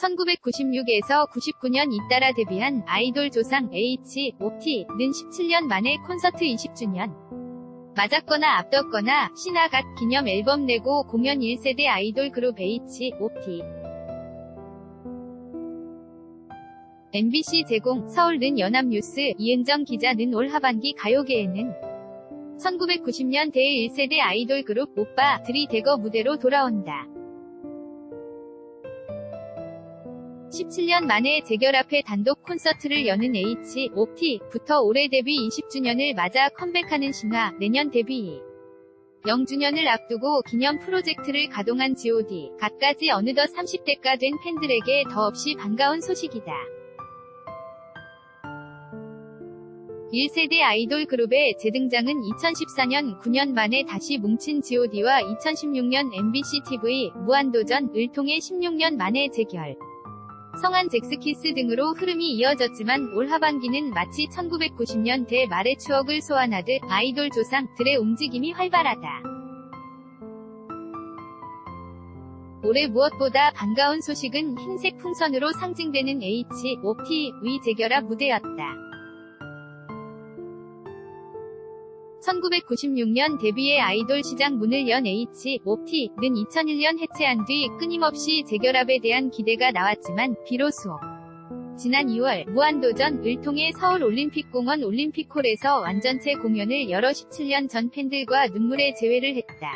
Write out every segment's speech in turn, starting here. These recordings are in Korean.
1996에서 99년 잇따라 데뷔한 아이돌 조상 H.O.T.는 17년 만에 콘서트 20주년. 맞았거나 앞뒀거나 신화갓 기념 앨범 내고 공연 1세대 아이돌 그룹 H.O.T. MBC 제공 서울는 연합뉴스 이은정 기자는 올 하반기 가요계에는 1990년 대 1세대 아이돌 그룹 오빠들이 대거 무대로 돌아온다. 17년 만에 재결 앞에 단독 콘서트를 여는 H.O.T.부터 올해 데뷔 20주년을 맞아 컴백하는 신화, 내년 데뷔 0주년을 앞두고 기념 프로젝트를 가동한 G.O.D. 갖가지 어느덧 30대가 된 팬들에게 더없이 반가운 소식이다. 1세대 아이돌 그룹의 재등장은 2014년 9년 만에 다시 뭉친 G.O.D와 2016년 MBC TV 무한도전을 통해 16년 만에 재결. 성한 잭스키스 등으로 흐름이 이어졌지만 올 하반기는 마치 1990년대 말의 추억을 소환하듯 아이돌 조상들의 움직임이 활발하다. 올해 무엇보다 반가운 소식은 흰색 풍선으로 상징되는 H.O.T.의 재결합 무대였다. 1996년 데뷔의 아이돌 시장 문을 연 H.O.T.는 2001년 해체한 뒤 끊임없이 재결합에 대한 기대가 나왔지만 비로소 지난 2월 무한도전을 통해 서울올림픽공원 올림픽홀에서 완전체 공연을 열어 17년 전 팬들과 눈물의 재회를 했다.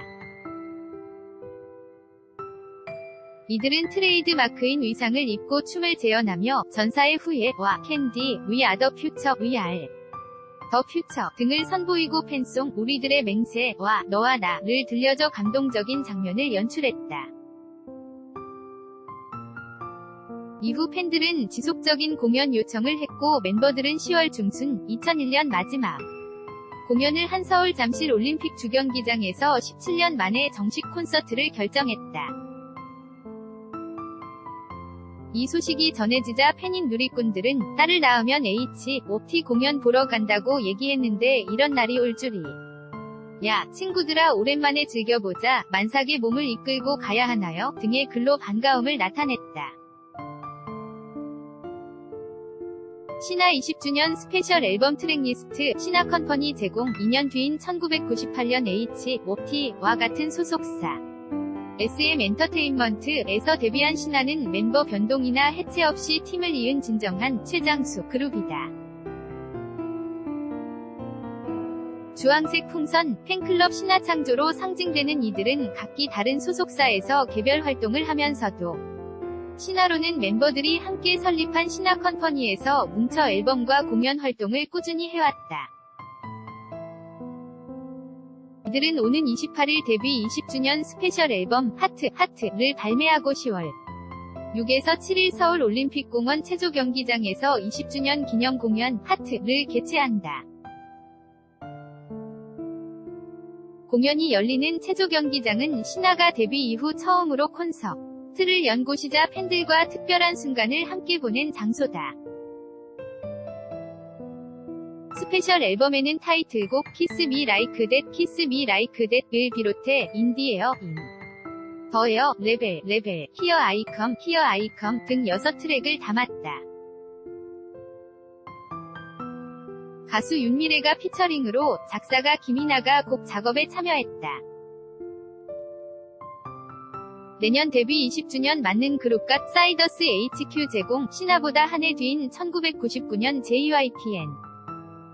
이들은 트레이드 마크인 의상을 입고 춤을 재현하며 전사의 후예와 캔디, 위 아더 퓨처, 위알 더 퓨처 등을 선보이고 팬송 우리들의 맹세와 너와 나를 들려줘 감동적인 장면을 연출했다. 이후 팬들은 지속적인 공연 요청을 했고 멤버들은 10월 중순 2001년 마지막 공연을 한서울 잠실 올림픽 주경기장에서 17년 만에 정식 콘서트를 결정했다. 이 소식이 전해지자 팬인 누리꾼들은 딸을 낳으면 H.O.T 공연 보러 간다고 얘기했는데 이런 날이 올 줄이. 야, 친구들아 오랜만에 즐겨보자, 만삭의 몸을 이끌고 가야 하나요? 등의 글로 반가움을 나타냈다. 신화 20주년 스페셜 앨범 트랙리스트 신화 컴퍼니 제공 2년 뒤인 1998년 H.O.T와 같은 소속사 SM 엔터테인먼트에서 데뷔한 신화는 멤버 변동이나 해체 없이 팀을 이은 진정한 최장수 그룹이다. 주황색 풍선, 팬클럽 신화 창조로 상징되는 이들은 각기 다른 소속사에서 개별 활동을 하면서도 신화로는 멤버들이 함께 설립한 신화 컴퍼니에서 뭉쳐 앨범과 공연 활동을 꾸준히 해왔다. 이들은 오는 28일 데뷔 20주년 스페셜 앨범 하트 하트를 발매하고 10월 6에서 7일 서울 올림픽공원 체조 경기장에서 20주년 기념 공연 하트를 개최한다. 공연이 열리는 체조 경기장은 신화가 데뷔 이후 처음으로 콘서트를 연 곳이자 팬들과 특별한 순간을 함께 보낸 장소다. 스페셜 앨범에는 타이틀곡 키스 미 라이크 댓 키스 미 라이크 댓을 비롯해 인디에어 인 더에어 레벨 레벨 히어 아이컴 히어 아이컴 등 6트랙을 담았다. 가수 윤미래가 피처링으로 작사가 김이나가 곡 작업에 참여했다. 내년 데뷔 20주년 맞는 그룹과 사이더스 HQ 제공 신화보다 한 해 뒤인 1999년 JYPN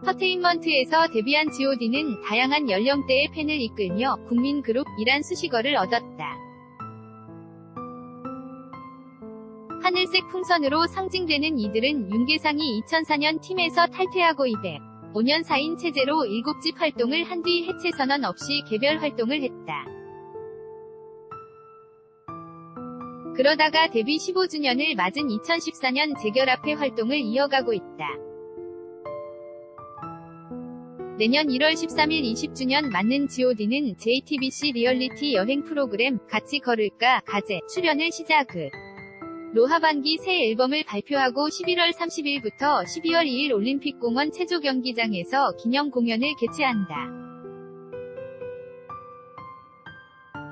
터테인먼트에서 데뷔한 G.O.D는 다양한 연령대의 팬을 이끌며 국민 그룹이란 수식어를 얻었다. 하늘색 풍선으로 상징되는 이들은 윤계상이 2004년 팀에서 탈퇴하고 205년 4인 체제로 7집 활동을 한 뒤 해체 선언 없이 개별 활동을 했다. 그러다가 데뷔 15주년을 맞은 2014년 재결합해 활동을 이어가고 있다. 내년 1월 13일 20주년 맞는 G.O.D는 JTBC 리얼리티 여행 프로그램 같이 걸을까 가제 출연을 시작을 로 하반기 새 앨범을 발표하고 11월 30일부터 12월 2일 올림픽공원 체조 경기장에서 기념 공연을 개최한다.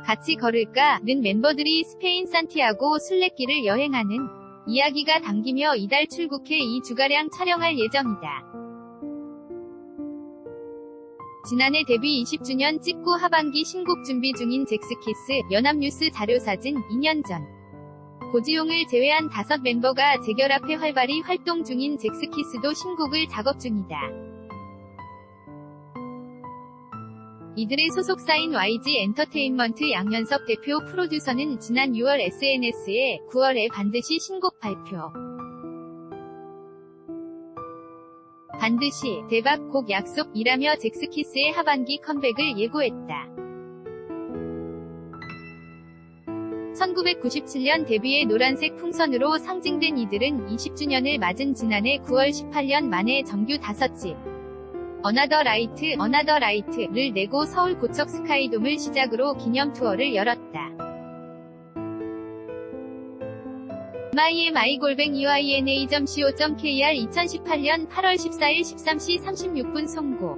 같이 걸을까는 멤버들이 스페인 산티아고 순례길을 여행하는 이야기가 당기며 이달 출국해 2주가량 촬영할 예정이다. 지난해 데뷔 20주년 찍고 하반기 신곡 준비 중인 잭스키스 연합뉴스 자료사진 2년 전 고지용을 제외한 다섯 멤버가 재결합해 활발히 활동 중인 잭스키스도 신곡을 작업 중이다. 이들의 소속사인 YG 엔터테인먼트 양현석 대표 프로듀서는 지난 6월 SNS에 9월에 반드시 신곡 발표. 반드시 대박 곡 약속이라며 잭스키스의 하반기 컴백을 예고했다. 1997년 데뷔의 노란색 풍선으로 상징된 이들은 20주년을 맞은 지난해 9월 18년 만에 정규 5집 어나더 라이트 어나더 라이트를 내고 서울 고척 스카이돔을 시작으로 기념 투어를 열었다. Mymi 골뱅 uina.co.kr 2018년 8월 14일 13시 36분 송고